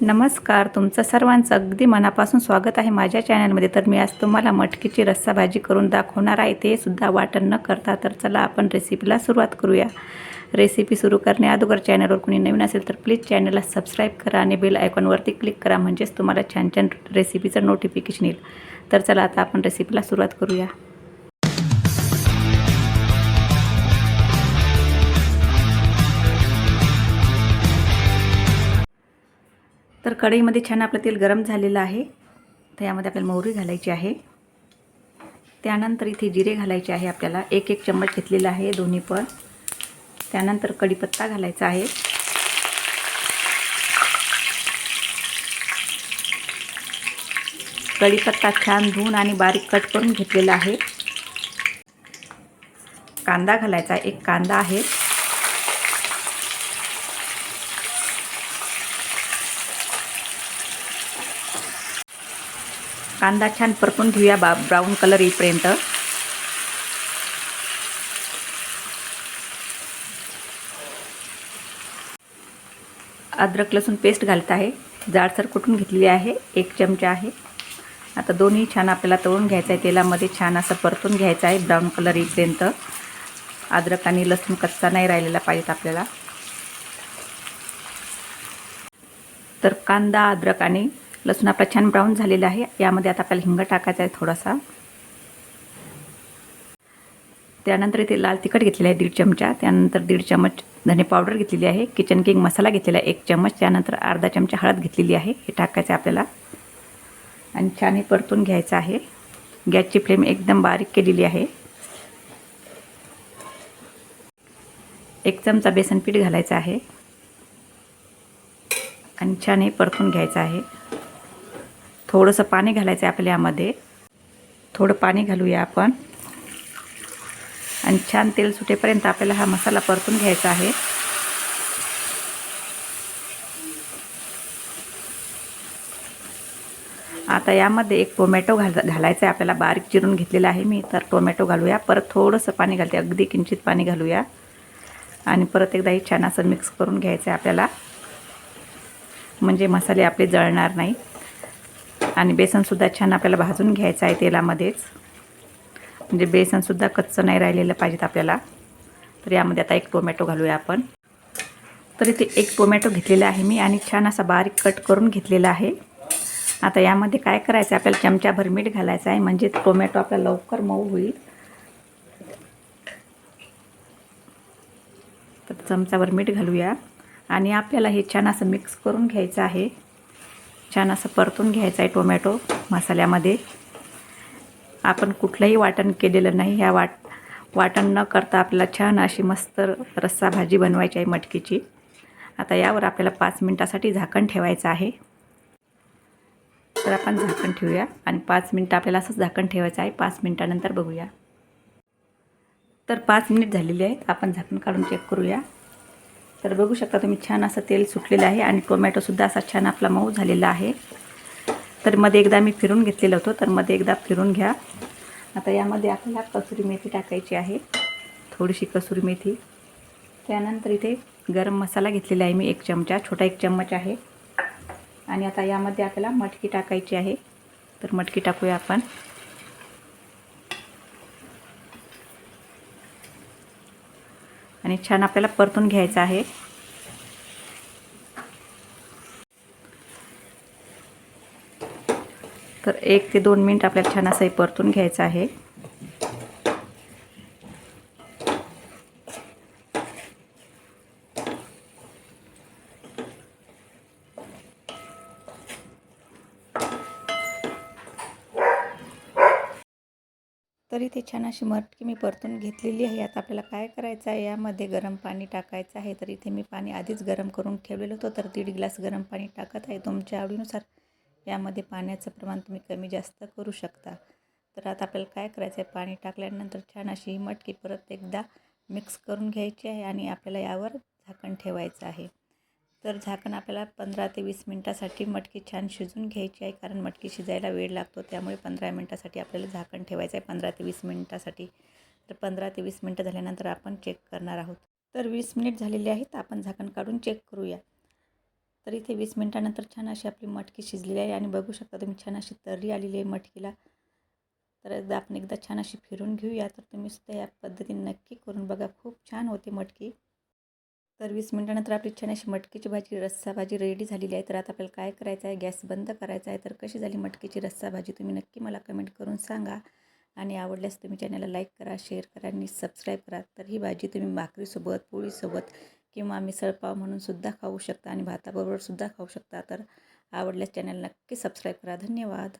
नमस्कार तुमचं सर्वांचं अगदी मनापासून स्वागत आहे माझ्या चॅनलमध्ये. तर मी आज तुम्हाला मटकीची रस्सा भाजी करून दाखवणार आहे. ते सुद्धा वाटण न करता. तर चला आपण रेसिपीला सुरुवात करूया. रेसिपी सुरू करण्या अगोदर चॅनलवर कोणी नवीन असेल तर प्लीज चॅनलला सबस्क्राईब करा आणि बेल आयकॉनवरती क्लिक करा. म्हणजेच तुम्हाला छान छान रेसिपीचं नोटिफिकेशन येईल. तर चला आता आपण रेसिपीला सुरुवात करूया. तर कढईमध्ये छान आपलं तेल गरम झालेलं आहे. तर यामध्ये आपल्याला मोहरी घालायची आहे. त्यानंतर इथे जिरे घालायचे आहे. आपल्याला एक एक चम्मच घेतलेला आहे दोन्ही पण. त्यानंतर कढीपत्ता घालायचा आहे. कढीपत्ता छान धुवून आणि बारीक कट करून घेतलेला आहे. कांदा घालायचा एक कांदा आहे. कांदा छान परतून घेऊया बा ब्राऊन कलर येईपर्यंत. अद्रक लसूण पेस्ट घालत आहे. जाडसर कुटून घेतलेली आहे? एक चमचा आहे. आता दोन्ही छान आपल्याला तळून घ्यायचं आहे. तेलामध्ये छान असं परतून घ्यायचं आहे. ब्राऊन कलर येईपर्यंत. अद्रक आणि लसूण कच्चा नाही राहिलेला पाहिजेत आपल्याला. तर कांदा अद्रक आणि लसूण आपला छान ब्राऊन झालेला आहे. यामध्ये आता आपल्याला हिंग टाकायचा आहे थोडासा. त्यानंतर इथे लाल तिखट घेतलेलं आहे दीड चमचा. त्यानंतर दीड चमच धने पावडर घेतलेली आहे. किचन किंग मसाला घेतलेला आहे एक चमच. त्यानंतर अर्धा चमचा हळद घेतलेली आहे. हे टाकायचं आहे आपल्याला. आणि छान हे परतून घ्यायचं आहे. गॅसची फ्लेम एकदम बारीक केलेली आहे. एक चमचा बेसन पीठ घालायचं आहे. आणि छान हे परतून घ्यायचं आहे. थोडंसं पाणी घालायचं आहे आपल्या यामध्ये. थोडं पाणी घालूया आपण. आणि छान तेल सुटेपर्यंत आपल्याला हा मसाला परतून घ्यायचा आहे. आता यामध्ये एक टोमॅटो घाल घालायचा आहे. आपल्याला बारीक चिरून घेतलेला आहे मी. तर टोमॅटो घालूया. परत थोडंसं पाणी घालते. अगदी किंचित पाणी घालूया. आणि परत एकदा हे छान असं मिक्स करून घ्यायचं आहे आपल्याला. म्हणजे मसाले आपले जळणार नाही. आणि बेसनसुद्धा छान आपल्याला भाजून घ्यायचं आहे तेलामध्येच. म्हणजे बेसनसुद्धा कच्चं नाही राहिलेलं पाहिजेत आपल्याला. तर यामध्ये आता एक टोमॅटो घालूया आपण. तर इथे एक टोमॅटो घेतलेला आहे मी आणि छान असा बारीक कट करून घेतलेला आहे. आता यामध्ये काय करायचं? आहे आपल्याला चमचाभर मीठ घालायचं आहे. म्हणजे टोमॅटो आपला लवकर मऊ होईल. तर चमचाभर मीठ घालूया. आणि आपल्याला हे छान असं मिक्स करून घ्यायचं आहे. छान असं परतून घ्यायचं आहे टोमॅटो मसाल्यामध्ये. आपण कुठलंही वाटण केलेलं नाही. ह्या वाट वाटण न करता आपल्याला छान अशी मस्त रस्सा भाजी बनवायची आहे मटकीची. आता यावर आपल्याला पाच मिनटासाठी झाकण ठेवायचं आहे. तर आपण झाकण ठेवूया आणि पाच मिनटं आपल्याला असंच झाकण ठेवायचं आहे. पाच मिनटानंतर बघूया. तर पाच मिनिट झालेली आहेत. आपण झाकण काढून चेक करूया. तर बघू शकता तुम्ही छान असं तेल सुटलेलं आहे आणि टोमॅटोसुद्धा असा छान आपला मऊ झालेला आहे. तर मध्ये एकदा मी फिरून घेतलेलं होतं तर मध्ये एकदा फिरून घ्या. आता यामध्ये आपल्याला कसुरी मेथी टाकायची आहे. थोडीशी कसुरी मेथी. त्यानंतर इथे गरम मसाला घेतलेला आहे मी एक चमचा छोटा एक चम्मच आहे. आणि आता यामध्ये आपल्याला मटकी टाकायची आहे. तर मटकी टाकूया आपण. आणि छान आपल्याला परतून घ्यायचं आहे. तर एक ते दोन मिनिट आपल्याला छान असं परतून घ्यायचं आहे. तर इथे छान अशी मटकी मी परतून घेतलेली आहे. आता आपल्याला काय करायचं आहे? यामध्ये गरम पाणी टाकायचं आहे. तर इथे मी पाणी आधीच गरम करून ठेवलेलं होतं. तर दीड ग्लास गरम पाणी टाकत आहे. तुमच्या आवडीनुसार यामध्ये पाण्याचं प्रमाण तुम्ही कमी जास्त करू शकता. तर आता आपल्याला काय करायचं आहे? पाणी टाकल्यानंतर छान अशी ही मटकी परत एकदा मिक्स करून घ्यायची आहे आणि आपल्याला यावर झाकण ठेवायचं आहे. तर झाकण आपल्याला पंधरा ते वीस मिनटासाठी मटकी छान शिजून घ्यायची आहे कारण मटकी शिजायला वेळ लागतो त्यामुळे पंधरा मिनटासाठी आपल्याला झाकण ठेवायचं आहे पंधरा ते वीस मिनटासाठी. तर पंधरा ते वीस मिनटं झाल्यानंतर आपण चेक करणार आहोत. तर वीस मिनिट झालेले आहेत आपण झाकण काढून चेक करूया. तर इथे वीस मिनटानंतर छान अशी आपली मटकी शिजलेली आहे आणि बघू शकता तुम्ही छान अशी तर्री आलेली आहे मटकीला. तर एकदा आपण एकदा छान अशी फिरून घेऊया तर तुम्ही सुद्धा या पद्धतीने नक्की करून बघा खूप छान होते मटकी. तर वीस मिनटानंतर आपली छान अशी मटकीची भाजी रस्सा भाजी रेडी झालेली आहे. तर आता आपल्याला काय करायचं आहे? गॅस बंद करायचा आहे. तर कशी झाली मटकीची रस्सा भाजी तुम्ही नक्की मला कमेंट करून सांगा. आणि आवडल्यास तुम्ही चॅनलला लाईक करा शेअर करा आणि सबस्क्राईब करा. तर ही भाजी तुम्ही भाकरीसोबत पोळीसोबत किंवा मिसळपाव म्हणून सुद्धा खाऊ शकता आणि भाताबरोबर सुद्धा खाऊ शकता. तर आवडल्यास चॅनल नक्की सबस्क्राईब करा. धन्यवाद.